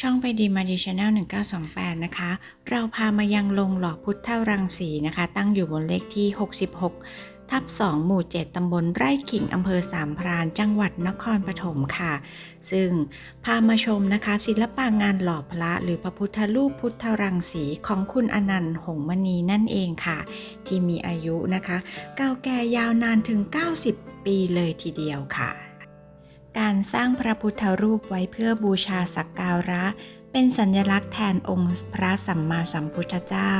ช่องไปดีมาดีชแนล1928 นะคะ เราพามายังลงหล่อพุทธรังสีนะคะ ตั้งอยู่บนเลขที่ 66 ทับ 2 หมู่ 7 ตำบลไร่ขิงอำเภอสามพรานจังหวัดนครปฐมค่ะ ซึ่งพามาชมนะคะ ศิลปะงานหล่อพระหรือพระพุทธรูปพุทธรังสีของคุณอนันต์หงมณีนั่นเองค่ะ ที่มีอายุนะคะ เก่าแก่ยาวนานถึง 90 ปีเลยทีเดียวค่ะ การสร้างพระพุทธรูปไว้เพื่อบูชาสักการะ เป็นสัญลักษณ์แทนองค์พระสัมมาสัมพุทธเจ้า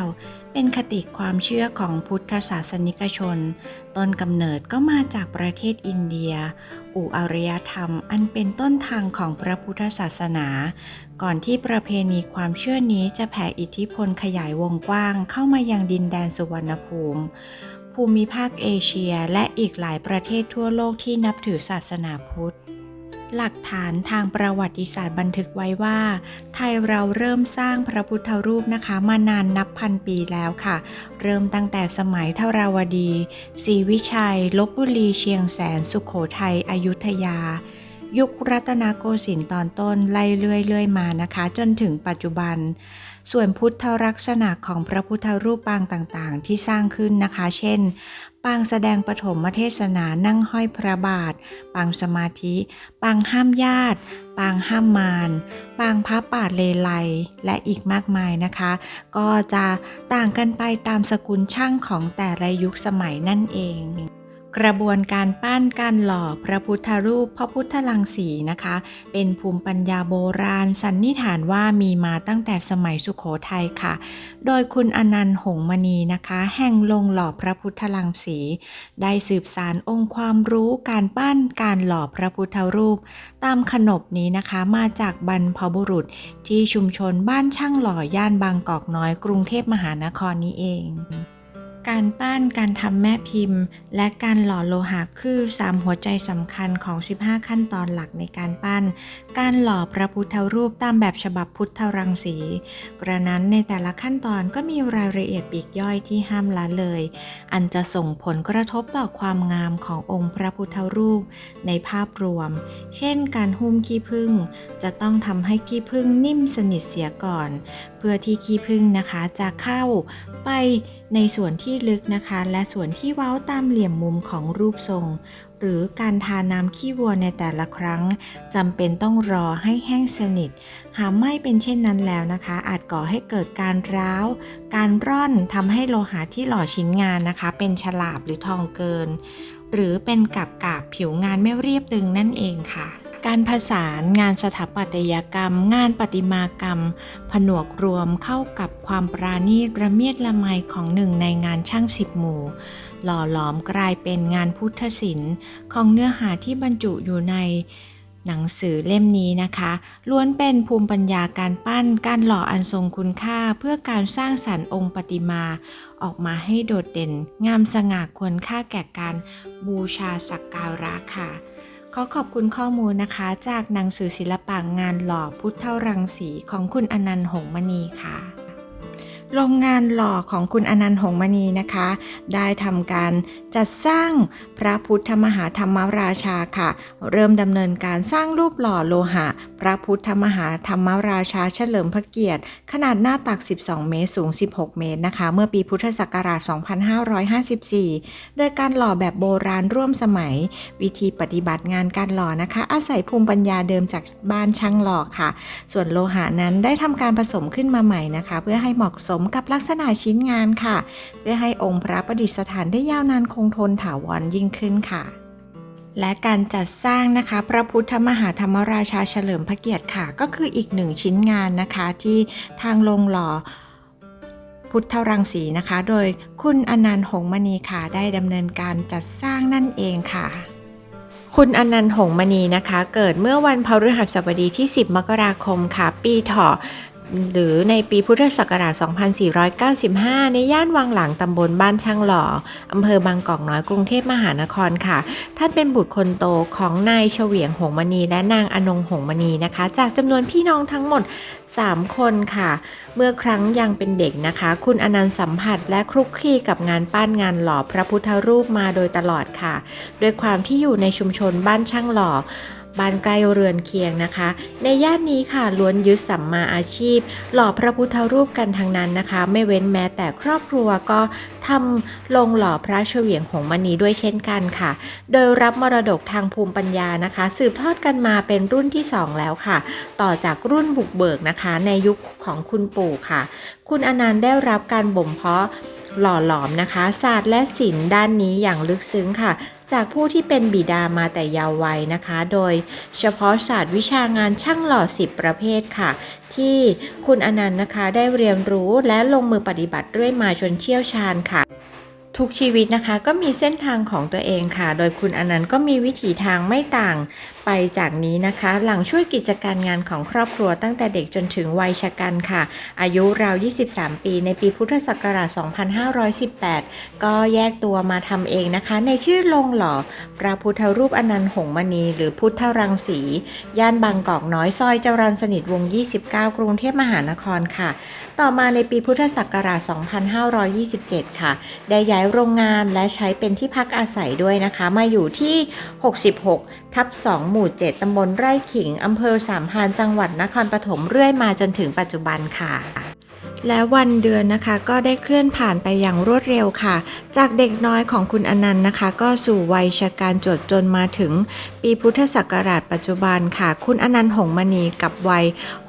เป็นคติความเชื่อของพุทธศาสนิกชน ต้นกำเนิดก็มาจากประเทศอินเดีย อุอารยธรรมอันเป็นต้นทางของพระพุทธศาสนา ก่อนที่ประเพณีความเชื่อนี้จะแผ่อิทธิพลขยายวงกว้างเข้ามายังดินแดนสุวรรณภูมิภูมิภาคเอเชียและอีกหลายประเทศทั่วโลกที่นับถือศาสนาพุทธ หลักฐานทางประวัติศาสตร์บันทึกไว้ว่า ไทยเราเริ่มสร้างพระพุทธรูปนะคะมานานนับพันปีแล้วค่ะ เริ่มตั้งแต่สมัยเทราวดีศรีวิชัยลบบุรีเชียงแสน สุขโขทัยอยุธยา ยุครัตนโกสินทร์ตอนต้นไล่เรื่อยๆมานะคะ จนถึงปัจจุบัน ส่วนพุทธลักษณะของพระพุทธรูปปางต่างๆ ที่สร้างขึ้นนะคะ เช่น ปางแสดงปฐมเทศนานั่งห้อยพระบาท ปางสมาธิ ปางห้ามญาติ ปางห้ามมารปางพระป่าเลไลและอีกมากมายนะคะ ก็จะต่างกันไปตามสกุลช่างของแต่ละยุคสมัยนั่นเอง กระบวนการปั้นการหล่อพระพุทธรูปพระพุทธลังสีนะคะ เป็นภูมิปัญญาโบราณ สันนิษฐานว่ามีมาตั้งแต่สมัยสุขโขทัยค่ะ โดยคุณอนันต์หงมณีนะคะ แห่งลงหล่อพระพุทธลังสี ได้สืบสารองค์ความรู้การปั้นการหล่อพระพุทธรูป ตามขนบนี้นะคะมาจากบรรพบุรุษที่ชุมชนบ้านช่างหล่อย่านบางกอกน้อยกรุงเทพมหานครนี้เอง การปั้นการทำแม่พิมพ์ และการหล่อโลหะคือ 3 หัวใจสำคัญของ 15 ขั้นตอนหลักในการปั้น การหล่อพระพุทธรูปตามแบบฉบับพุทธรังสี กระนั้นในแต่ละขั้นตอนก็มีรายละเอียดปีกย่อยที่ห้ามละเลย อันจะส่งผลกระทบต่อความงามขององค์พระพุทธรูปในภาพรวม เช่น การหุ้มขี้ผึ้งจะต้องทำให้ขี้ผึ้งนิ่มสนิทเสียก่อน เพื่อที่ขี้ผึ้งนะคะจะเข้า ไปในส่วนที่ลึกนะคะ และส่วนที่เว้าตามเหลี่ยมมุมของรูปทรง หรือการทาน้ำขี้วัวในแต่ละครั้งจำเป็นต้องรอให้แห้งสนิท หากไม่เป็นเช่นนั้นแล้วนะคะ อาจก่อให้เกิดการร้าว การร่อนทำให้โลหะที่หล่อชิ้นงานนะคะ เป็นฉลาบหรือทองเกิน หรือเป็นกับกาบผิวงานไม่เรียบตึงนั่นเองค่ะ การผสานงานสถาปัตยกรรม งานประติมากรรม ผนวกรวมเข้ากับความปราณีตระเมียดละไมของหนึ่งในงานช่างสิบหมู่ หล่อหลอมกลายเป็นงานพุทธศิลป์ของเนื้อหาที่บรรจุอยู่ในหนังสือเล่มนี้นะคะ ล้วนเป็นภูมิปัญญาการปั้น การหล่ออันทรงคุณค่า เพื่อการสร้างสรรค์องค์ปฏิมา ออกมาให้โดดเด่น งามสง่าควรค่าแก่การบูชาสักการะค่ะ ขอขอบคุณข้อมูลนะคะ จากหนังสือศิลปะงานหล่อพุทธรังสีของคุณอนันต์หงส์มณีค่ะ โรงงานหล่อของคุณอนันต์หงมณีนะคะ ได้ทำการจัดสร้างพระพุทธมหาธรรมราชาค่ะ เริ่มดำเนินการสร้างรูปหล่อโลหะ พระพุทธมหาธรรมราชาเฉลิมพระเกียรติ ขนาดหน้าตัก 12 เมตร สูง 16 เมตรนะคะ เมื่อปีพุทธศักราช 2554 โดยการหล่อแบบโบราณร่วมสมัย วิธีปฏิบัติงานการหล่อนะคะ อาศัยภูมิปัญญาเดิมจากบ้านช่างหล่อค่ะ ส่วนโลหะนั้นได้ทำการผสมขึ้นมาใหม่นะคะ เพื่อให้เหมาะสมกับลักษณะชิ้นงานค่ะ เพื่อให้องค์พระประดิษฐานได้ยาวนานคงทนถาวรยิ่งขึ้นค่ะ และการจัดสร้างนะคะ พระพุทธมหาธรรมราชาเฉลิมพระเกียรติค่ะ ก็คืออีกหนึ่งชิ้นงานนะคะ ที่ทางโรงหล่อพุทธรังสีนะคะ โดยคุณอนันต์หงมณีค่ะได้ดำเนินการจัดสร้างนั่นเองค่ะคุณอนันต์หงมณีนะคะ เกิดเมื่อวันพฤหัสบดีที่ 10 มกราคมค่ะ ปีเถาะ หรือในปีพุทธศักราช 2495 ในย่านวังหลังตำบลบ้านช่างหล่ออำเภอบางกอกน้อยกรุงเทพมหานครค่ะ ท่านเป็นบุตรคนโตของนายเฉวียงหงมณีและนางอนงหงมณีนะคะ จากจำนวนพี่น้องทั้งหมด 3 คนค่ะ เมื่อครั้งยังเป็นเด็กนะคะ คุณอนันต์สัมผัสและคลุกคลีกับงานปั้นงานหล่อพระพุทธรูปมาโดยตลอดค่ะด้วยความที่อยู่ในชุมชนบ้านช่างหล่อ บ้านใกล้เรือนเคียงนะคะ ในย่านนี้ค่ะล้วนยึดสัมมาอาชีพ หล่อพระพุทธรูปกันทางนั้นนะคะ ไม่เว้นแม้แต่ครอบครัวก็ทำลงหล่อพระเฉวียงของมณีด้วยเช่นกันค่ะ โดยรับมรดกทางภูมิปัญญานะคะ สืบทอดกันมาเป็นรุ่นที่ 2 แล้วค่ะ ต่อจากรุ่นบุกเบิกนะคะ ในยุคของคุณปู่ค่ะ คุณอนันต์ได้รับการบ่มเพาะหล่อหลอมนะคะศาสตร์และศิลป์ด้านนี้อย่างลึกซึ้งค่ะ จากผู้ที่เป็นบิดามาแต่ยาววัยนะคะ โดยเฉพาะศาสตร์วิชางานช่างหล่อสิบประเภทค่ะ ที่คุณอนันต์นะคะได้เรียนรู้และลงมือปฏิบัติเรื่อยมาจนเชี่ยวชาญค่ะทุกชีวิตนะคะก็มีเส้นทางของตัวเองค่ะ โดยคุณอนันต์ก็มีวิถีทางไม่ต่าง ไปจากนี้นะคะ หลังช่วยกิจการงานของครอบครัวตั้งแต่เด็กจนถึงวัยชะกันค่ะ อายุราว 23 ปี ในปีพุทธศักราช 2518 ก็แยกตัวมาทำเองนะคะ ในชื่อลงหล่อพระพุทธรูปอนันต์หงมณี หรือพุทธรังสี ย่านบางกอกน้อยซอยเจริญสนิทวง 29 กรุงเทพมหานครค่ะ ต่อมาในปีพุทธศักราช 2527 ค่ะ ได้ย้ายโรงงานและใช้เป็นที่พักอาศัยด้วยนะคะ มาอยู่ที่ 66 ทับ 2 หมู่ 7 ตำบลไร่ขิง อำเภอสามพานจังหวัดนครปฐมเรื่อยมาจนถึงปัจจุบันค่ะ และวันเดือนนะคะก็ได้เคลื่อนผ่านไปอย่างรวดเร็วค่ะ จากเด็กน้อยของคุณอนันต์นะคะ ก็สู่วัยชะการจดจนมาถึง ปีพุทธศักราชปัจจุบันค่ะ คุณอนันต์หงมณีกับวัย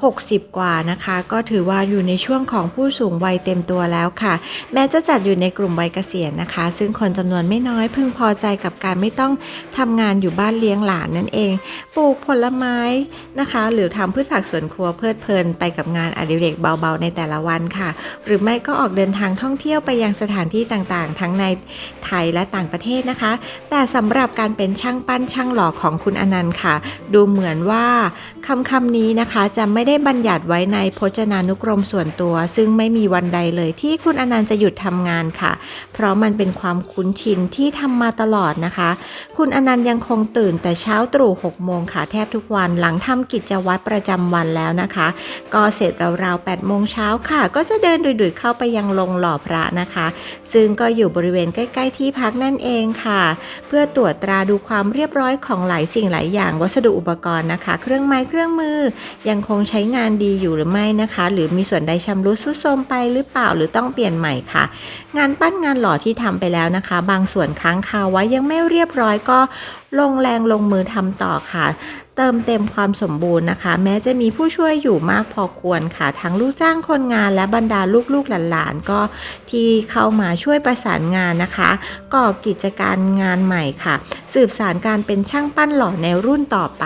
60 กว่านะคะ ก็ถือว่าอยู่ในช่วงของผู้สูงวัยเต็มตัวแล้วค่ะ แม้จะจัดอยู่ในกลุ่มวัยเกษียณนะคะ ซึ่งคนจำนวนไม่น้อยพึงพอใจกับการไม่ต้องทำงานอยู่บ้านเลี้ยงหลานนั่นเองปลูกผลไม้นะคะ หรือทำพืชผักสวนครัวเพลิดเพลินไปกับงานอดิเรกเบาๆ ในแต่ละวันค่ะ หรือไม่ก็ออกเดินทางท่องเที่ยวไปยังสถานที่ต่างๆ ทั้งในไทยและต่างประเทศนะคะ แต่สำหรับการเป็นช่างปั้นช่างหล่อของคุณอนันต์ค่ะ ดูเหมือนว่าคำคำนี้นะคะจะไม่ได้บัญญัติไว้ในพจนานุกรมส่วนตัว ซึ่งไม่มีวันใดเลยที่คุณอนันต์จะหยุดทำงานค่ะ เพราะมันเป็นความคุ้นชินที่ทำมาตลอดนะคะ คุณอนันต์ยังคงตื่นแต่เช้าตรู่6โมงค่ะแทบทุกวันหลังทำกิจวัตรประจำวันแล้วนะคะ ก็เสร็จราวๆ8โมงเช้าค่ะก็จะเดินดุยๆเข้าไปยังโรงหล่อพระนะคะ ซึ่งก็อยู่บริเวณใกล้ ๆ ที่พักนั่นเองค่ะ เพื่อตรวจตราดูความเรียบร้อยของหลายสิ่งหลายอย่างวัสดุอุปกรณ์นะคะ เครื่องไม้เครื่องมือยังคงใช้งานดีอยู่หรือไม่นะคะ หรือมีส่วนใดชำรุดทรุดโทรมไปหรือเปล่าหรือต้องเปลี่ยนใหม่ค่ะ งานปั้นงานหล่อที่ทำไปแล้วนะคะ บางส่วนค้างคาไว้ยังไม่เรียบร้อยก็ลงแรงลงมือทำต่อค่ะ เติมเต็มความสมบูรณ์นะคะ แม้จะมีผู้ช่วยอยู่มากพอควรค่ะ ทั้งลูกจ้างคนงานและบรรดาลูกๆหลานๆก็ที่เข้ามาช่วยประสานงานนะคะก่อกิจการงานใหม่ค่ะ สืบสานการเป็นช่างปั้นหล่อในรุ่นต่อไป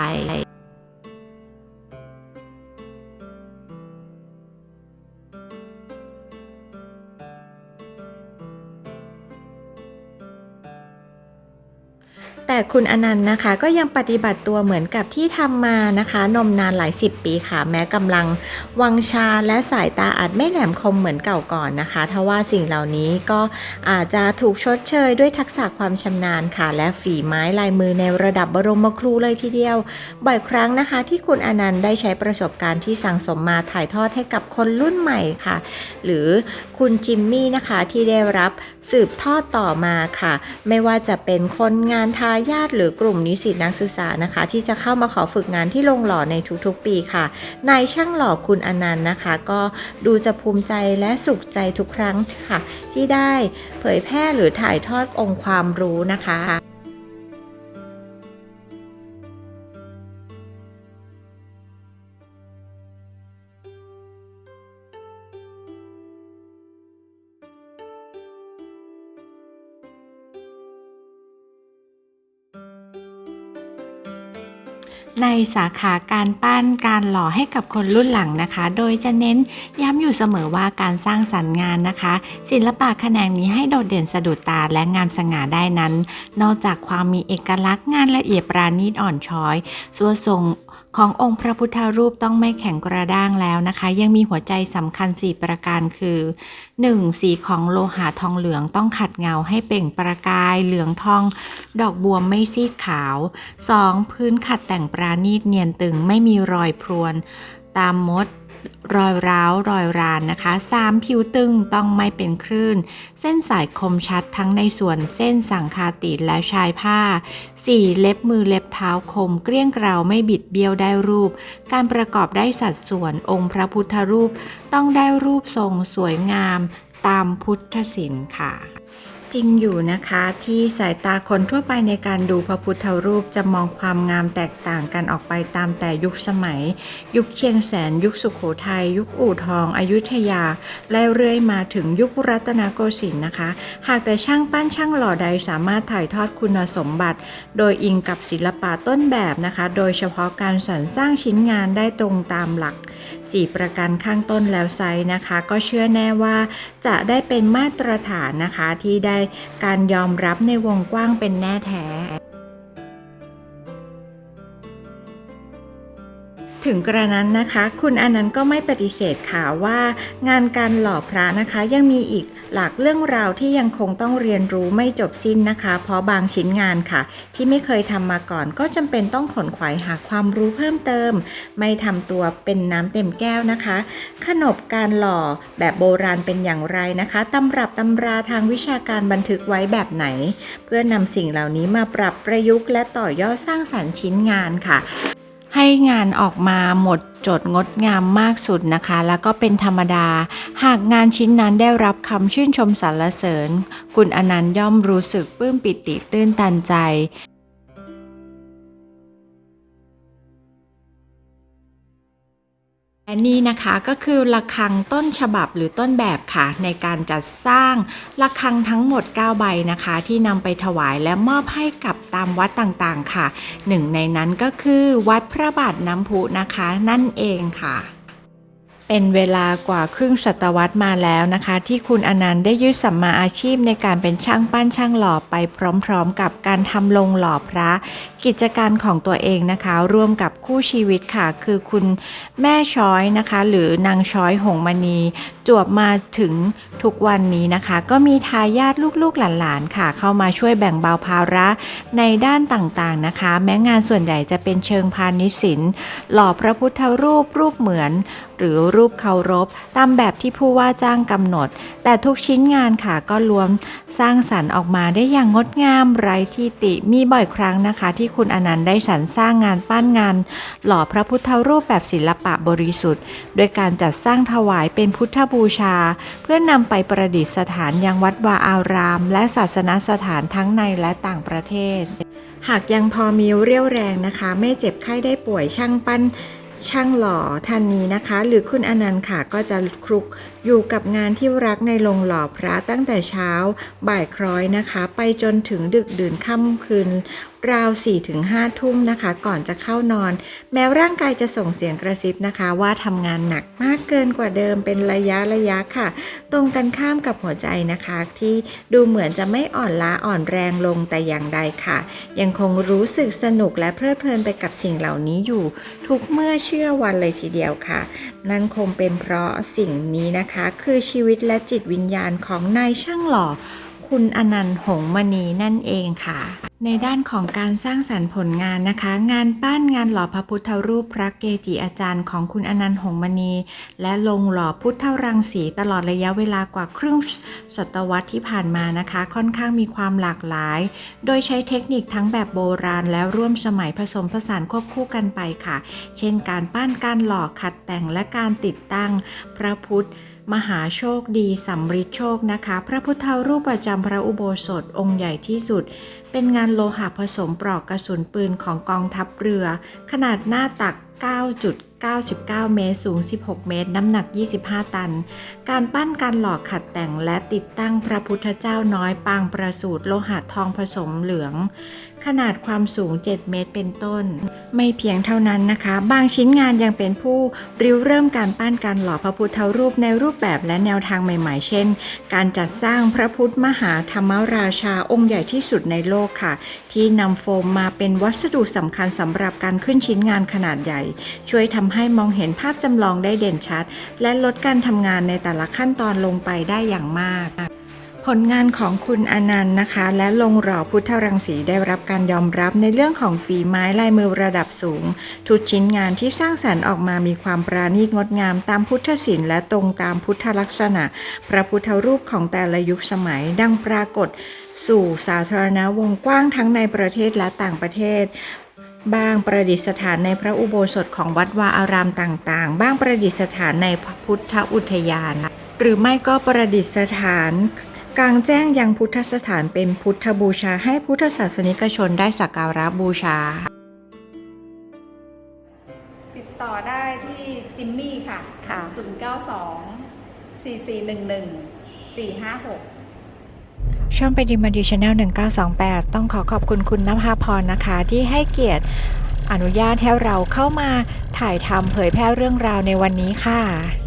คุณอนันต์นะคะ ก็ยังปฏิบัติตัวเหมือนกับที่ทำมานะคะ นมนานหลายสิบปีค่ะ แม้กำลังวังชาและสายตาอาจไม่แหลมคมเหมือนเก่าก่อนนะคะทว่าสิ่งเหล่านี้ก็อาจจะถูกชดเชยด้วยทักษะความชำนาญค่ะ และฝีไม้ลายมือในระดับบรมครูเลยทีเดียว บ่อยครั้งนะคะ ที่คุณอนันต์ได้ใช้ประสบการณ์ที่สั่งสมมาถ่ายทอดให้กับคนรุ่นใหม่ค่ะ หรือ คุณจิมมี่นะคะที่ได้รับสืบทอดต่อมาค่ะ ไม่ว่าจะเป็นคนงานทายาทหรือกลุ่มนิสิตนักศึกษานะคะ ที่จะเข้ามาขอฝึกงานที่โรงหล่อในทุกๆปีค่ะนายช่างหล่อคุณอนันต์นะคะ ก็ดูจะภูมิใจและสุขใจทุกครั้งค่ะ ที่ได้เผยแพร่หรือถ่ายทอดองค์ความรู้นะคะ ในสาขาการปั้นการหล่อให้กับคนรุ่นหลังนะคะ โดยจะเน้นย้ำอยู่เสมอว่าการสร้างสรรค์งานนะคะ ศิลปะแขนงนี้ให้โดดเด่นสะดุดตาและงามสง่าได้นั้น นอกจากความมีเอกลักษณ์งานละเอียดปราณีตอ่อนช้อยส่วนทรงขององค์พระพุทธรูปต้องไม่แข็งกระด้างแล้วนะคะ ยังมีหัวใจสำคัญ 4 ประการคือ 1. สีของโลหะทองเหลืองต้องขัดเงาให้เปล่งประกายเหลืองทอง ดอกบัวไม่ซีดขาว 2. พื้นขัดแต่งปราณีตเนียนตึงไม่มีรอยพรวน ตามมด รอยร้าว รอยรานนะคะ 3. ผิวตึงต้องไม่เป็นคลื่น เส้นสายคมชัดทั้งในส่วนเส้นสังคาติและชายผ้า 4. เล็บมือเล็บเท้าคม เกลี้ยงเกลาไม่บิดเบี้ยวได้รูป การประกอบได้สัดส่วนองค์พระพุทธรูป ต้องได้รูปทรงสวยงามตามพุทธศิลป์ค่ะ จริงอยู่นะคะ ที่สายตาคนทั่วไปในการดูพระพุทธรูปจะมองความงามแตกต่างกันออกไปตามแต่ยุคสมัย ยุคเชียงแสน ยุคสุขโขทัยยุคอู่ทอง อยุธยาและเรื่อยมาถึงยุครัตนโกสินทร์นะคะ หากแต่ช่างปั้นช่างหล่อใดสามารถถ่ายทอดคุณสมบัติ โดยอิงกับศิลปะต้นแบบนะคะ โดยเฉพาะการสรรสร้างชิ้นงานได้ตรงตามหลัก 4 ประการข้างต้นแล้วไซนะคะ ก็เชื่อแน่ว่าจะได้เป็นมาตรฐานนะคะที่ได้การยอมรับในวงกว้างเป็นแน่แท้ ถึงกระนั้นนะคะ คุณอนันต์ก็ไม่ปฏิเสธค่ะว่า งานการหล่อพระนะคะยังมีอีกหลากเรื่องราวที่ยังคงต้องเรียนรู้ไม่จบสิ้นนะคะ เพราะบางชิ้นงานค่ะ ที่ไม่เคยทำมาก่อนก็จำเป็นต้องขนขวายหาความรู้เพิ่มเติม ไม่ทำตัวเป็นน้ำเต็มแก้วนะคะ ขนบการหล่อแบบโบราณเป็นอย่างไรนะคะตำรับตำราทางวิชาการบันทึกไว้แบบไหน เพื่อนำสิ่งเหล่านี้มาปรับประยุกต์และต่อยอดสร้างสรรค์ชิ้นงานค่ะ ให้งานออกมาหมดจดงดงามมากสุดนะคะ แล้วก็เป็นธรรมดา หากงานชิ้นนั้นได้รับคำชื่นชมสรรเสริญ คุณอนันต์ย่อมรู้สึกปลื้มปิติตื้นตันใจ และนี่นะคะก็คือระฆังต้นฉบับหรือต้นแบบค่ะ ในการจัดสร้างระฆังทั้งหมด 9 ใบนะคะ ที่นำไปถวายและมอบให้กับตามวัดต่างๆค่ะ หนึ่งในนั้นก็คือวัดพระบาทน้ำพุนะคะนั่นเองค่ะ เป็นเวลากว่าครึ่งศตวรรษมาแล้วนะคะ ที่คุณอนันต์ได้ยึดสัมมาอาชีพในการเป็นช่างปั้นช่างหล่อไปพร้อมๆ กับการทำลงหล่อพระ กิจการของตัวเองนะคะ ร่วมกับคู่ชีวิตค่ะ คือคุณแม่ช้อยนะคะ หรือนางช้อยหงมณีจวบมาถึงทุกวันนี้นะคะ ก็มีทายาทลูกๆหลานๆค่ะ เข้ามาช่วยแบ่งเบาภาระในด้านต่างๆนะคะ แม้งานส่วนใหญ่จะเป็นเชิงพาณิชย์ศิลป์หล่อพระพุทธรูปรูปเหมือน หรือรูปเคารพ ตามแบบที่ผู้ว่าจ้างกำหนด แต่ทุกชิ้นงานค่ะก็รวมสร้างสรรค์ออกมาได้อย่างงดงามไร้ที่ติมีบ่อยครั้งนะคะ ที่คุณอนันต์ได้สรรสร้างงานปั้นงาน หล่อพระพุทธรูปแบบศิลปะบริสุทธิ์ โดยการจัดสร้างถวายเป็นพุทธบูชา เพื่อนำไปประดิษฐานยังวัดวาอาราม และศาสนสถานทั้งในและต่างประเทศ หากยังพอมีเรี่ยวแรงนะคะ ไม่เจ็บไข้ได้ป่วยช่างปั้นช่างหล่อท่านนี้นะคะ หรือคุณอนันต์ค่ะก็จะคลุก อยู่กับงานที่รักในโรงหล่อพระตั้งแต่เช้าบ่ายคล้อยนะคะ ไปจนถึงดึกดื่นค่ำคืนราว4-5ทุ่มนะคะ ก่อนจะเข้านอน แม้ร่างกายจะส่งเสียงกระซิบนะคะ ว่าทำงานหนักมากเกินกว่าเดิมเป็นระยะระยะค่ะ ตรงกันข้ามกับหัวใจนะคะ ที่ดูเหมือนจะไม่อ่อนล้าอ่อนแรงลงแต่อย่างใดค่ะ ยังคงรู้สึกสนุกและเพลิดเพลินไปกับสิ่งเหล่านี้อยู่ ทุกเมื่อเชื่อวันเลยทีเดียวค่ะ นั่นคงเป็นเพราะสิ่งนี้นะคะคือชีวิตและจิตวิญญาณของนายช่างหล่อ คุณอนันต์หงมณีนั่นเองค่ะ ในด้านของการสร้างสรรค์ผลงานนะคะ งานปั้นงานหล่อพระพุทธรูปพระเกจิอาจารย์ของคุณอนันต์หงมณี และลงหล่อพุทธรังสีตลอดระยะเวลากว่าครึ่งศตวรรษที่ผ่านมานะคะ ค่อนข้างมีความหลากหลาย โดยใช้เทคนิคทั้งแบบโบราณ และร่วมสมัยผสมผสานควบคู่กันไปค่ะ เช่น การปั้นการหล่อขัดแต่งและการติดตั้งพระพุทธ มหาโชคดีสำริดโชคนะคะ พระพุทธรูปประจำพระอุโบสถองค์ใหญ่ที่สุด เป็นงานโลหะผสมปลอกกระสุนปืนของกองทัพเรือ ขนาดหน้าตัก 9.99 เมตร สูง 16 เมตร น้ำหนัก 25 ตัน การปั้นการหล่อขัดแต่งและติดตั้งพระพุทธเจ้าน้อยปางประสูตรโลหะทองผสมเหลือง ขนาดความสูง 7 เมตรเป็นต้น ไม่เพียงเท่านั้นนะคะ บางชิ้นงานยังเป็นผู้ริ้วเริ่มการปั้นการหล่อพระพุทธรูปในรูปแบบและแนวทางใหม่ๆ เช่น การจัดสร้างพระพุทธมหาธรรมราชาองค์ใหญ่ที่สุดในโลกค่ะ ที่นำโฟมมาเป็นวัสดุสำคัญสำหรับการขึ้นชิ้นงานขนาดใหญ่ ช่วยทำให้มองเห็นภาพจำลองได้เด่นชัด และลดการทำงานในแต่ละขั้นตอนลงไปได้อย่างมาก ผลงานของคุณอนันต์นะคะ และลงหล่อพุทธรังสีได้รับการยอมรับในเรื่องของฝีไม้ลายมือระดับสูงชุดชิ้นงานที่สร้างสรรค์ออกมามีความปราณีตงดงามตามพุทธศิลป์และตรงตามพุทธลักษณะ พระพุทธรูปของแต่ละยุคสมัยดังปรากฏ สู่สาธารณวงกว้างทั้งในประเทศและต่างประเทศบางประดิษฐานในพระอุโบสถของวัดวาอารามต่างๆ บ้างประดิษฐานในพระพุทธอุทยาน หรือไม่ก็ประดิษฐาน กลางแจ้งยังพุทธสถานเป็นพุทธบูชาให้พุทธศาสนิกชนได้สักการะบูชา ติดต่อได้ที่จิมมี่ค่ะค่ะ092 4411 456ช่องไปดีมาดีชาแนล1928 ต้องขอขอบคุณคุณนภาพรนะคะ ที่ให้เกียรติอนุญาตให้เราเข้ามาถ่ายทำเผยแพร่เรื่องราวในวันนี้ค่ะ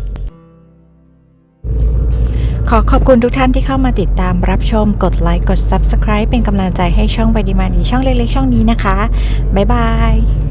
ขอขอบคุณทุกท่านที่เข้ามาติดตามรับชม กดไลค์ กด Subscribe เป็นกำลังใจให้ช่องไปดีมาดีช่องเล็กๆ ช่องนี้นะคะ บ๊ายบาย